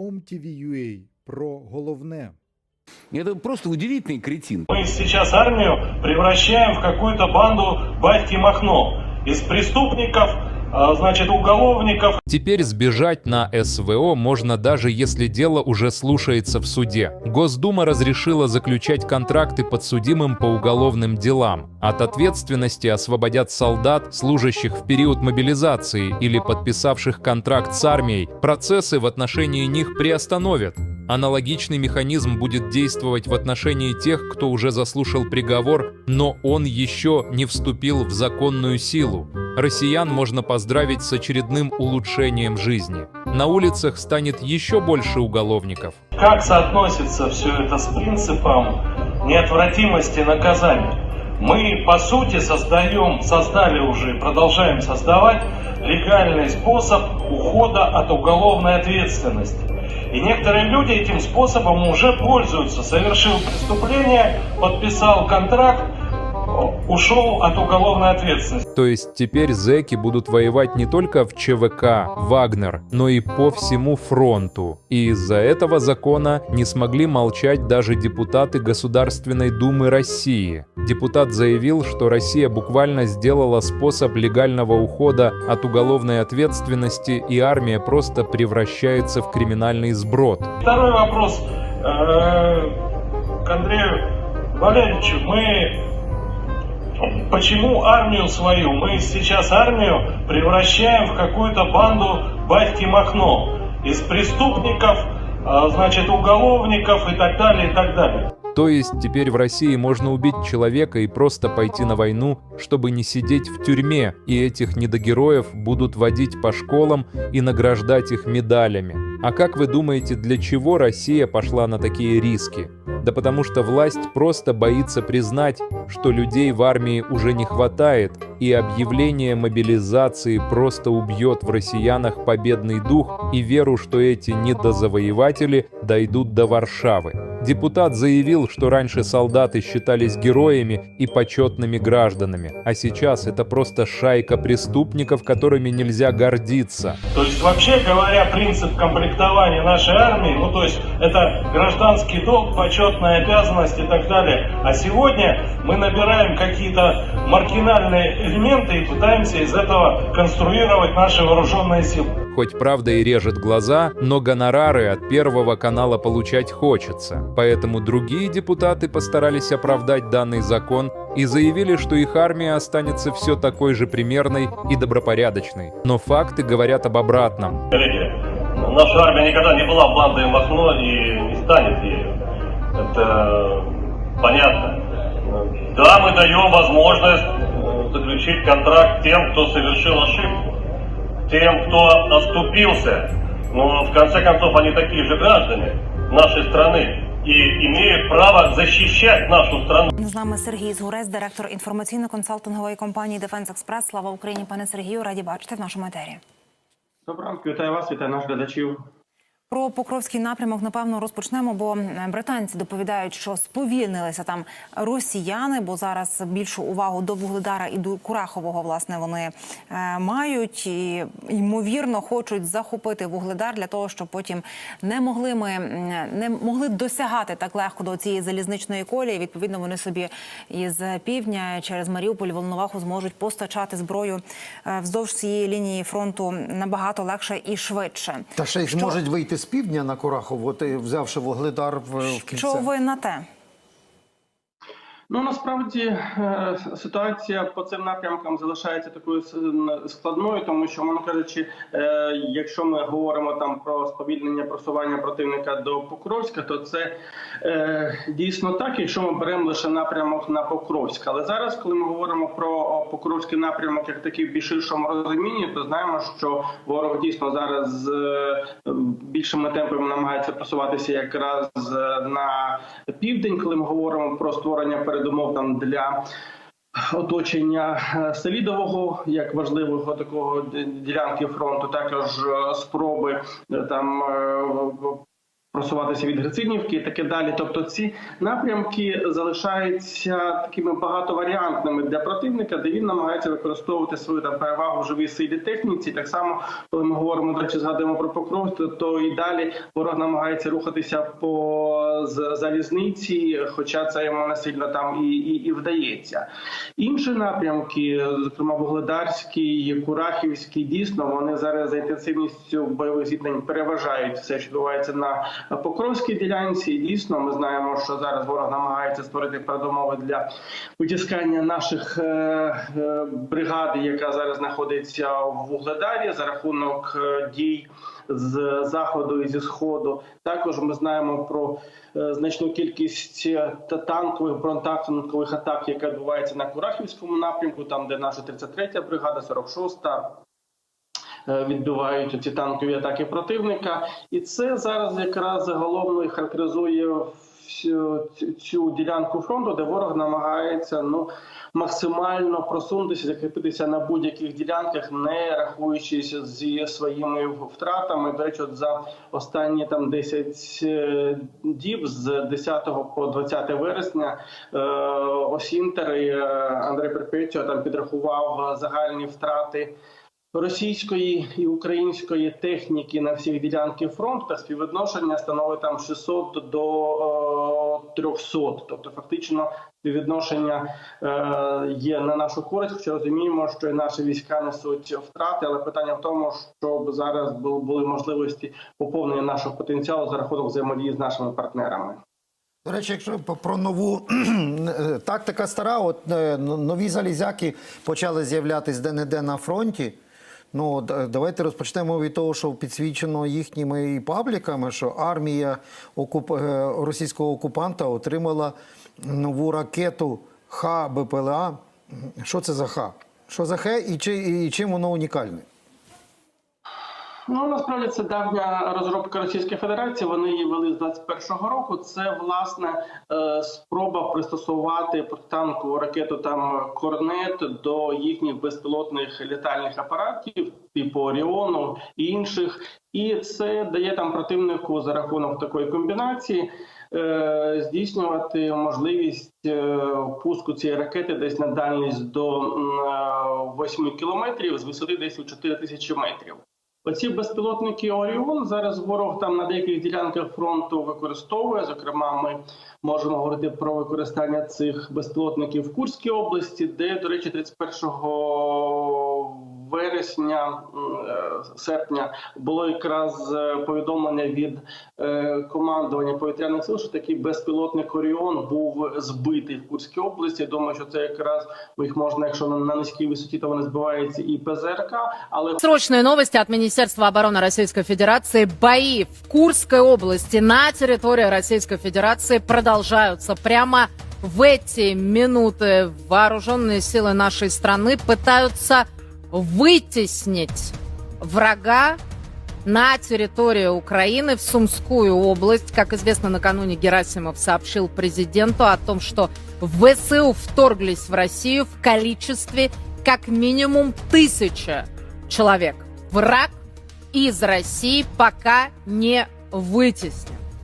OMTV.ua про головне. Это просто удивительный кретин. Мы сейчас армию превращаем в какую-то банду батьки Махно. Из преступников, значит, уголовников Теперь сбежать на СВО можно даже если дело уже слушается в суде. Госдума разрешила заключать контракты подсудимым по уголовным делам. От ответственности освободят солдат, служащих в период мобилизации или подписавших контракт с армией. Процессы в отношении них приостановят. Аналогичный механизм будет действовать в отношении тех, кто уже заслушал приговор, но он еще не вступил в законную силу. Россиян можно поздравить с очередным улучшением жизни. На улицах станет еще больше уголовников. Как соотносится все это с принципом неотвратимости наказания? Мы, по сути, создаем, создали уже, продолжаем создавать легальный способ ухода от уголовной ответственности. И некоторые люди этим способом уже пользуются. Совершил преступление, подписал контракт, ушел от уголовной ответственности. То есть теперь зэки будут воевать не только в ЧВК, Вагнер, но и по всему фронту. И из-за этого закона не смогли молчать даже депутаты Государственной Думы России. Депутат заявил, что Россия буквально сделала способ легального ухода от уголовной ответственности, и армия просто превращается в криминальный сброд. Второй вопрос э, к Андрею Валерьевичу. Мы почему армию свою? Мы сейчас армию превращаем в какую-то банду батьки Махно. Из преступников, а, значит, уголовников и так далее, и так далее. То есть теперь в России можно убить человека и просто пойти на войну, чтобы не сидеть в тюрьме, и этих недогероев будут водить по школам и награждать их медалями. А как вы думаете, для чего Россия пошла на такие риски? Да потому что власть просто боится признать, что людей в армии уже не хватает, и объявление мобилизации просто убьет в россиянах победный дух и веру, что эти недозавоеватели дойдут до Варшавы. Депутат заявил, что раньше солдаты считались героями и почетными гражданами, а сейчас это просто шайка преступников, которыми нельзя гордиться. То есть, вообще говоря, принцип комплектования нашей армии, ну то есть это гражданский долг, почетная обязанность и так далее. А сегодня мы набираем какие-то маргинальные элементы и пытаемся из этого конструировать наши вооруженные силы. Хоть правда и режет глаза, но гонорары от Первого канала получать хочется. Поэтому другие депутаты постарались оправдать данный закон и заявили, что их армия останется все такой же примерной и добропорядочной. Но факты говорят об обратном. Коллеги, наша армия никогда не была бандой Махно и не станет ею. Это понятно. Да, мы даем возможность э, заключить контракт тем, кто совершил ошибку, тем, кто оступился. Но в конце концов они такие же граждане нашей страны и имеют право защищать нашу страну. З нами Сергій Згурець, директор інформаційно-консалтингової компанії Дефенс Експрес. Слава Україні, пане Сергію, раді бачити в нашому етері. Доброго ранку, вітаю вас, вітаю наших глядачів. Про Покровський напрямок напевно розпочнемо, бо британці доповідають, що сповільнилися там росіяни, бо зараз більшу увагу до Вугледара і до Курахового власне вони е, мають і ймовірно хочуть захопити Вугледар для того, щоб потім не могли ми не могли досягати так легко до цієї залізничної колії. Відповідно, вони собі із півдня через Маріуполь Волноваху зможуть постачати зброю е, вздовж цієї лінії фронту набагато легше і швидше. Та ще й Що- зможуть вийти з півдня на Курахово, от, взявши вугледар в, в кільце. Що ви на те? Ну насправді е, ситуація по цим напрямкам залишається такою складною, тому що, мовно кажучи, е, якщо ми говоримо там про сповільнення просування противника до Покровська, то це е, дійсно так, якщо ми беремо лише напрямок на Покровськ. Але зараз, коли ми говоримо про Покровський напрямок як такий в більш ширшому розумінні, то знаємо, що ворог дійсно зараз з більшими темпами намагається просуватися якраз на південь, коли ми говоримо про створення передумов там для. Оточення е, Селідового як важливого такого ділянки фронту, також е, спроби е, там просуватися від Грицинівки і таке далі. Тобто ці напрямки залишаються такими багатоваріантними для противника, де він намагається використовувати свою там перевагу в живій силі техніці. Так само, коли ми говоримо до речі, згадуємо про Покров, то, то і далі ворог намагається рухатися по залізниці, хоча це йому не сильно там і, і, і вдається. Інші напрямки, зокрема Вугледарський, Курахівський, дійсно вони зараз за інтенсивністю бойових зіткнень переважають все, що відбувається на Покровській ділянці. Дійсно, ми знаємо, що зараз ворог намагається створити передумови для витискання наших е, е, бригади, яка зараз знаходиться в Вугледарі за рахунок е, дій з заходу і зі сходу. Також ми знаємо про значну кількість та танкових бронетанкових атак, яка відбувається на Курахівському напрямку, там де наша 33-я бригада, 46-та, е, відбивають ці танкові атаки противника, і це зараз якраз головно характеризує всю цю- цю ділянку фронту, де ворог намагається ну максимально просунутися, закріпитися на будь-яких ділянках, не рахуючись зі своїми втратами. До речі, от за останні там 10 е, діб з 10 по 20 вересня е, Осінтер і е, Андрей Перпетіо там підрахував загальні втрати російської і української техніки на всіх ділянках фронту співвідношення становить там 600 до е, 300. Тобто, фактично, співвідношення е, є на нашу користь. Хоча розуміємо, що і наші війська несуть втрати, але питання в тому, щоб зараз бу- були можливості поповнення нашого потенціалу за рахунок взаємодії з нашими партнерами. До речі, якщо про нову е, тактика стара, от е, нові залізяки почали з'являтися де-не-де на фронті. Ну, давайте розпочнемо від того, що підсвічено їхніми і пабліками, що армія окуп... е, російського окупанта отримала нову ракету Х-БПЛА. Що це за Х? Що за Х і, чи... і чим воно унікальне? Ну насправді це давня розробка Російської Федерації. Вони її вели з 21-го року. Це власне е, спроба пристосувати протитанкову ракету там Корнет до їхніх безпілотних літальних апаратів, типу Оріону і інших. І це дає там противнику за рахунок такої комбінації. е, Здійснювати можливість е, пуску цієї ракети десь на дальність до м, е, 8 кілометрів з висоти десь у 4 тисячі метрів. Оці безпілотники Оріон зараз ворог там на деяких ділянках фронту використовує. Зокрема, ми можемо говорити про використання цих безпілотників в Курській області, де, до речі, 31 вересня, м, е, серпня було якраз е, повідомлення від е, командування повітряних сил, що такий безпілотник Оріон був збитий в Курській області. Думаю, що це якраз їх можна, якщо на, на низькій висоті, то вони збиваються і ПЗРК, але Срочные новости от Министерства обороны Российской Федерации. Бои в Курской области на территории Российской Федерации продолжаются. Прямо в эти минуты вооруженные силы нашей страны пытаются вытеснить врага на территорию Украины в Сумскую область. Как известно, накануне Герасимов сообщил президенту о том, что ВСУ вторглись в Россию в количестве как минимум тысяча человек. Враг из России пока не вытеснен.